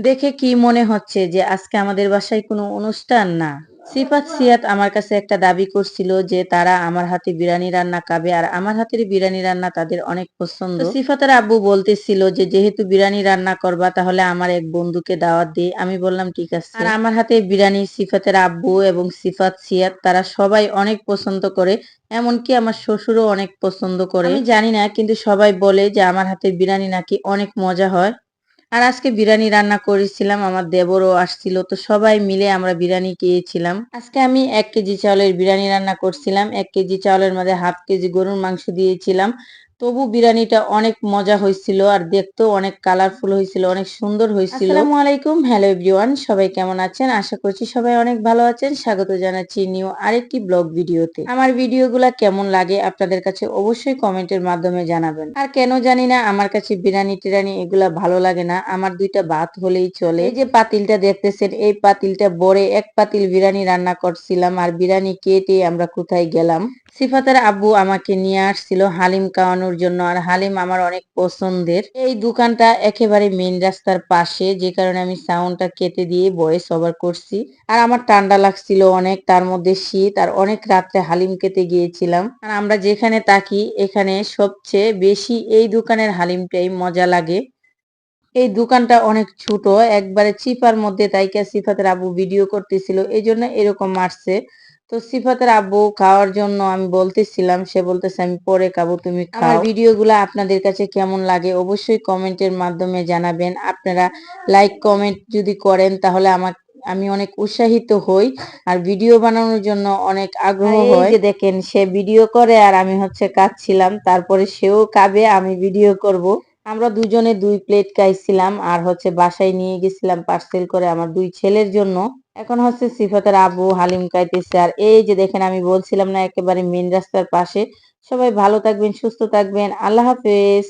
দেখে কি মনে হচ্ছে যে আজকে আমাদের বাসায় কোনো অনুষ্ঠান? না। সিফাত সিয়াত আমার কাছে একটা দাবি করছিল যে তারা আমার হাতে বিরিয়ানি রান্না খাবে আর আমার হাতের বিরিয়ানি রান্না তাদের অনেক পছন্দ। সিফাতের আব্বু বলতেছিল যে যেহেতু বিরিয়ানি রান্না করবা তাহলে আমার এক বন্ধুকে দাওয়াত দিই আমি বললাম, ঠিক আছে। আর আমার হাতে বিরিয়ানি সিফাতের আব্বু এবং সিফাত সিয়াত তারা সবাই অনেক পছন্দ করে, এমনকি আমার শ্বশুরও অনেক পছন্দ করে। আমি জানি না, কিন্তু সবাই বলে যে আমার হাতে বিরিয়ানি নাকি অনেক মজা হয়। আর আজকে বিরিয়ানি রান্না করেছিলাম, আমার দেবরও আসছিল, তো সবাই মিলে আমরা বিরিয়ানি খেয়েছিলাম। আজকে আমি এক কেজি চাউলের বিরিয়ানি রান্না করছিলাম, এক কেজি চাউলের মধ্যে হাফ কেজি গরুর মাংস দিয়েছিলাম। তবু বিরিয়ানিটা অনেক মজা হয়েছিল আর দেখতেও অনেক কালারফুল হয়েছিল অনেক সুন্দর হয়েছিল। আসসালামু আলাইকুম। হ্যালো এভরিওয়ান সবাই কেমন আছেন? আশা করছি সবাই অনেক ভালো আছেন। স্বাগত জানাচ্ছি নিউ আরেকটি ব্লগ ভিডিওতে। আমার ভিডিওগুলা কেমন লাগে আপনাদের কাছে অবশ্যই কমেন্টের মাধ্যমে জানাবেন। আর কেন জানি না আমার কাছে বিরিয়ানি টিরানি এগুলা ভালো লাগে না। আমার দুইটা ভাত হলেই চলে। এই যে পাতিলটা দেখতেছেন এই পাতিলটা বড়ে এক পাতিল বিরিয়ানি রান্না করছিলাম। আর বিরিয়ানি কেটে আমরা কোথায় গেলাম? সিফাতের আব্বু আমাকে নিয়ে আসছিল হালিম খাওয়ানোর জন্য, আর হালিম আমার অনেক পছন্দের। এই দোকানটা একেবারে মেন রাস্তার পাশে, যে কারণে আমি সাউন্ডটা কেটে দিয়ে ভয়েস ওভার করছি। আর আমার ঠান্ডা লাগছিল অনেক, তার মধ্যে শীত, আর অনেক রাত্রে হালিম খেতে গিয়েছিলাম। আর আমরা যেখানে থাকি, এখানে সবচেয়ে বেশি এই দোকানের হালিমটাই মজা লাগে। এই দোকানটা অনেক ছোট, একবারে চিপার মধ্যে তাইকা সিফাতের আব্বু ভিডিও করতেছিল এই জন্য এরকম মারছে তো সিফাতের আব্বু খাওয়ার জন্য আমি বলতেছিলাম সে বলতেছে আমি পরে খাব তুমি খাও। ভিডিওগুলো আপনাদের কাছে কেমন লাগে অবশ্যই কমেন্টের মাধ্যমে জানাবেন। আপনারা লাইক কমেন্ট যদি করেন তাহলে আমার আমি অনেক উৎসাহিত হই আর ভিডিও বানানোর জন্য অনেক আগ্রহ হয়। দেখেন সে ভিডিও করে আর আমি হচ্ছে কাঁদছিলাম তারপরে সেও কাবে আমি ভিডিও করব। আমরা দুজনে দুই প্লেট খাইছিলাম আর হচ্ছে বাসায় নিয়ে গেছিলাম পার্সেল করে আমার দুই ছেলের জন্য। এখন হচ্ছে সিফাতের আবু হালিম কাইতেছে। আর এই যে দেখেন, আমি বলছিলাম না, একেবারে মেন রাস্তার পাশে। সবাই ভালো থাকবেন, সুস্থ থাকবেন। আল্লাহ হাফেজ।